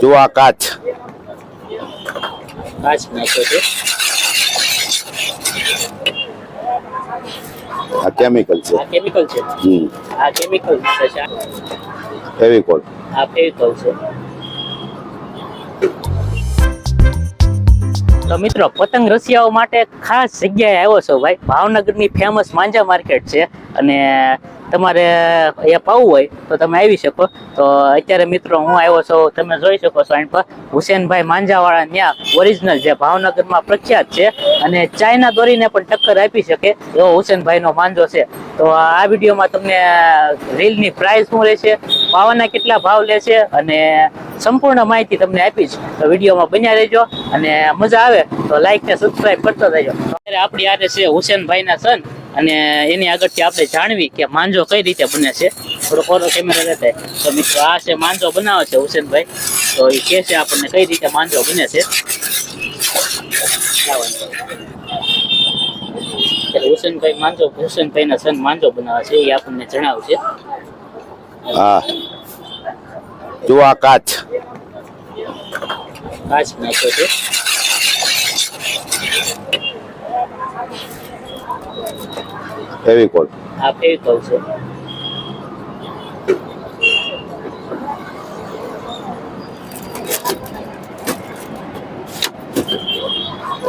જો આ કાચ. કાચ નાખ્યો છે. આ કેમિકલ છે. આ કેમિકલ છે? હમ. આ કેમિકલ નાખે છે ફેવિકોલ આ ફેવિકોલ છે. તો મિત્રો પતંગ રસિયાઓ માટે ખાસ જગ્યાએ આવ્યો છો ભાઈ. ભાવનગરની ફેમસ માંજા માર્કેટ છે. અને તમારે અહીંયા પાવું હોય તો તમે આવી શકો. તો અત્યારે મિત્રો હું આવ્યો છું, તમે જોઈ શકો છો અહીં પર. હુસેનભાઈ માંજાવાળા ત્યાં ઓરિજિનલ જે ભાવનગરમાં પ્રખ્યાત છે અને ચાઇના દોરીને પણ ટક્કર આપી શકે એવો હુસેનભાઈનો માંજો છે. તો આ વિડીયોમાં તમને રીલની પ્રાઇસ શું રહેશે પાવાના કેટલા ભાવ લેશે અને સંપૂર્ણ માહિતી તમને આપીશ. તો વિડીયોમાં બન્યા રહેજો અને મજા આવે તો લાઈક ને સબસ્ક્રાઇબ કરતો રહેજો. અત્યારે આપણી આરે છે હુસેનભાઈના સન અને એની આગળથી આપણે જાણવી કે માંજો કઈ રીતે બને છે. થોડો ફોટો કેમેરા લેતા તો મિત્રો આ છે માંજો બનાવે છે હુસેનભાઈ. તો એ કહે છે આપણને કઈ રીતે માંજો બને છે. હુસેનભાઈ માંજો હુસેનભાઈ માંજો હુસેનભાઈના સન માંજો બનાવે છે એ આપણને જણાવશે. હા. જો આ કાચ. કાચ નાખ્યો છે. ફેવિકોલ આ ફેવિકોલ છે.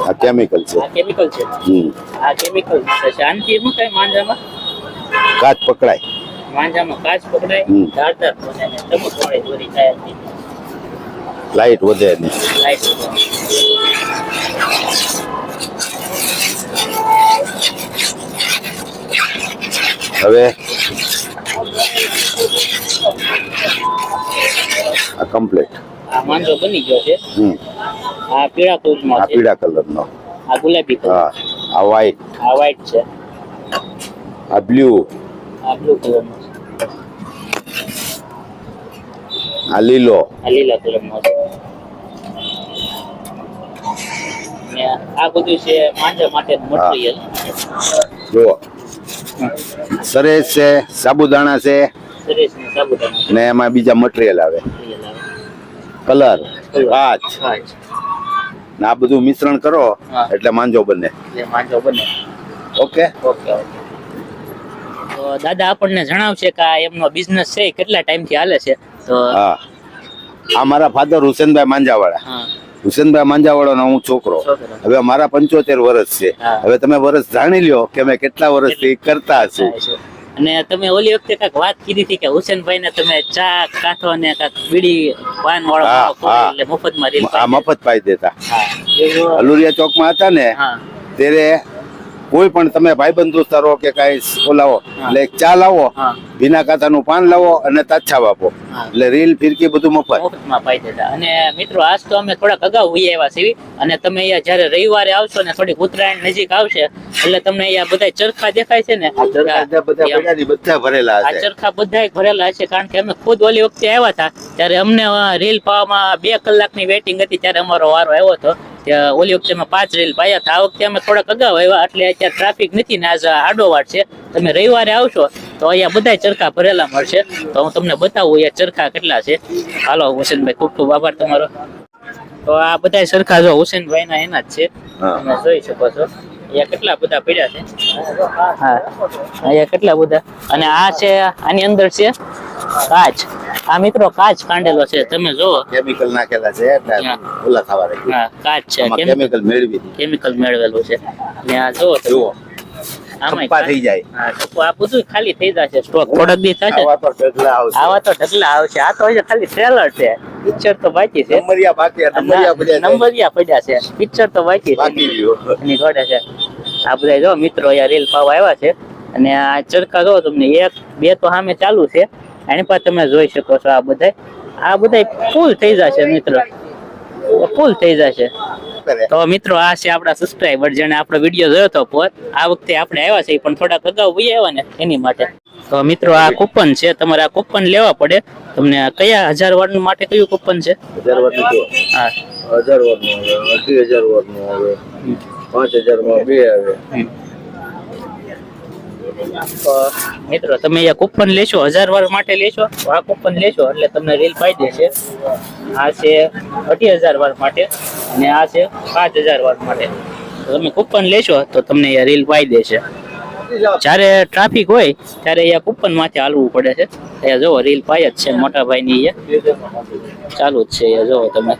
આ કેમિકલ છે. આ કેમિકલ છે. હમ. આ કેમિકલ છે. શાંતિ શું થાય માંજામાં? કાચ પકડાય. માંજામાં કાચ પકડાય. ધારદાર બને ને ચમક વાળી દોરી થાય. લાઈટ વધે નહીં. લાઈટ હવે આ કમ્પ્લીટ આ માંજો બની ગયો છે. આ પીળા કલરમાં આ પીળા કલરનો. આ ગુલાબી કલર. હા આ વ્હાઈટ આ વ્હાઈટ છે. આ બ્લુ આ બ્લુ કલરનો આ લીલો. આ લીલા કલરનો છે. આ બધું છે માંજા માટેનું મટીરિયલ જુઓ. સરેશ છે સાબુદાણા છે. ને એમાં બીજા મટીરિયલ આવે. કલર કાચ ને આ બધું મિશ્રણ કરો. એટલે માંજો બને. માંજો બને. ઓકે? Okay okay. તો દાદા આપણને જણાવશે કે આ એમનો બિઝનેસ છે કેટલા ટાઈમથી હાલે છે? તો હા. આ મારા ફાધર હુસેનભાઈ માંજાવાળા. હા. હુસેનભાઈ માંજાવાળાનો હું છોકરો. હવે મારા પંચોતેર વર્ષ છે. હવે તમે વર્ષ જાણી લ્યો કે મેં કેટલા વર્ષથી કરતા છું અને તમે ઓલી વખતે કાંઈક વાત કીધી હતી કે હુસેનભાઈ ને તમે ચા કાથો ને કાંઈક બીડી પાન વાળો એટલે મફતમાં રીલ આ મફત પાઈ દેતા. અલુરિયા ચોકમાં હતા ને ત્યારે કોઈ પણ તમે ભાઈબંધ દોસ્તારો કે કાંઈ બોલાવો એટલે ચા લાવો ભીના કાતાનું પાન લાવો અને તાછા વાપો. એટલે રીલ ફિરકી બધું મફત. અને મિત્રો આજ તો અમે થોડાક અગાઉ હોઈએ એવા છીએ. અને તમે અહીંયા જ્યારે રવિવારે આવશો ને થોડીક ઉત્તરાયણ નજીક આવશે એટલે તમને અહીંયા બધા ચરખા દેખાય છે ને? બધા ભરેલા આ હશે ચરખા બધા ભરેલા છે કારણ કે અમે ખુદ ઓલી વખતે આવ્યા હતા ત્યારે અમને રીલ પાવામાં બે કલાકની વેટિંગ હતી ત્યારે અમારો વારો આવ્યો હતો. ઓલી વખતે અમે પાંચ રેલ પાયા હતા. આ વખતે અમે થોડાક અગાઉ આવ્યા એટલે અત્યારે ટ્રાફિક નથી ને આજે આડોવાટ છે. તમે રવિવારે આવશો તો અહીંયા બધાય ચરખા ભરેલા મળશે. તો હું તમને બતાવું અહીંયા ચરખા કેટલા છે. હાલો હુસેનભાઈ ખૂબ ખૂબ આભાર તમારો. તો આ બધા સરખા જો હુસેનભાઈ ના એના જ છે. તમે જોઈ શકો છો. અહીંયા કેટલા બધા પડ્યા છે. હા અહીંયા કેટલા બધા. અને આ છે આની અંદર છે કાચ. આ મિત્રો કાચ કાંડેલો છે તમે જોવો કેમિકલ નાખેલા છે એટલે ઓલા ખાવા રહી હા કાચ છે કેમિકલ. મેળવી કેમિકલ મેળવેલું છે. ને આ જો જુઓ. થઈ જાય. આ બધું ખાલી થઈ જશે સ્ટોક થોડાક દી થશે. આવા તો ઢગલા આવશે. આવા તો ઢગલા આવશે. આ તો હજી ખાલી ટ્રેલર છે. પિક્ચર તો બાકી છે. નંબરિયા બાકી નંબરિયા પડ્યા છે. નંબરિયા પડ્યા છે. પિક્ચર તો બાકી છે. બાકી એની ઘોડે છે. આ બધા જો મિત્રો અહીંયા રીલ પાવા આવ્યા છે. અને આ ચરકા જો તમને એક બે તો સામે ચાલુ છે. એની પાસે તમે જોઈ શકો છો આ બધા આ બધા ફૂલ થઈ જશે મિત્રો. ફૂલ થઈ જશે. તો મિત્રો આ છે આપણા સબસ્ક્રાઈબર જેને આપણો વીડિયો જોયો હતો પોત. આ વખતે આપણે આવ્યા છે પણ થોડાક અગાઉ ભાઈ આવ્યા ને એની માટે. તો મિત્રો આ કૂપન છે. તમારે આ કૂપન લેવા પડે. તમને કયા હજાર વાળનું માટે કયું કૂપન છે? હજાર વારનું જો. હા. હજાર આવે અઢી હજાર વારનું આવે પાંચ હજારમાં બે આવે. મિત્રો, તમે અહીંયા કૂપન લેશો, હજાર વાર માટે લેશો આ કૂપન લેશો, એટલે તમને રીલ પાઈ દેશે. આ છે અઢી હજાર વાર માટે અને આ છે પાંચ હજાર વાર માટે. તમે કૂપન લેશો, તો તમને અહીંયા રીલ પાઈ દેશે. જ્યારે ટ્રાફિક હોય, ત્યારે અહીંયા કૂપનમાંથી હાલવું પડે છે. અહીંયા જોવો રીલ પાય જ છે, મોટા ભાઈની અહીંયા. ચાલુ જ છે અહીંયા જોવો તમે.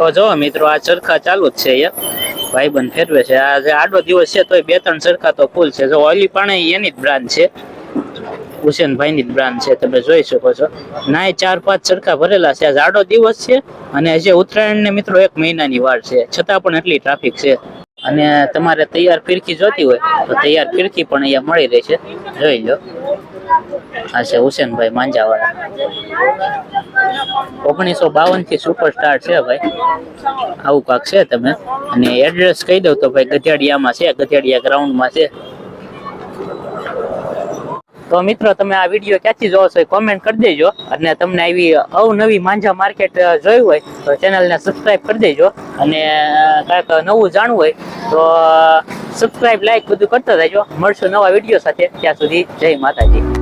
તો જો મિત્રો, આ ચરખા ચાલુ જ છે અહીંયા ભાઈબંધ ફેરવે છે. આ જે આડો દિવસ છે તોય બે ત્રણ ચરખા તો ફૂલ છે. જો ઓલી પાણી એની જ બ્રાન્ડ છે. હુસેનભાઈ ની જ બ્રાન્ડ છે. તમે જોઈ શકો છો. નાય ચાર પાંચ ચરખા ભરેલા છે. આજ આડો દિવસ છે અને હજી ઉત્તરાયણ ને મિત્રો એક મહિનાની વાર છે. છતાં પણ એટલી ટ્રાફિક છે. અને તમારે તૈયાર ફિરકી જોતી હોય તો તૈયાર ફિરકી પણ અહીંયા મળી રહેશે જોઈ લો. આ છે હુસેનભાઈ માંજાવાળા. ઓગણીસો બાવનથી સુપરસ્ટાર છે ભાઈ. આવું કાક છે તમે. અને એડ્રેસ કહી દઉં તો ભાઈ ગધેડિયામાં છે, ગધેડિયા ગ્રાઉન્ડમાં છે. તો મિત્રો, તમે આ વીડિયો ક્યાંથી જોવો છો કોમેન્ટ કરી દેજો. અને તમને આવી અવનવી માંજા માર્કેટ જોયું હોય, તો ચેનલને સબસ્ક્રાઈબ કરી દેજો. અને કાંઈક નવું જાણવું હોય, તો સબસ્ક્રાઈબ લાઈક બધું કરતા રહેજો. મળશું નવા વીડિયો સાથે. ત્યાં સુધી જય માતાજી.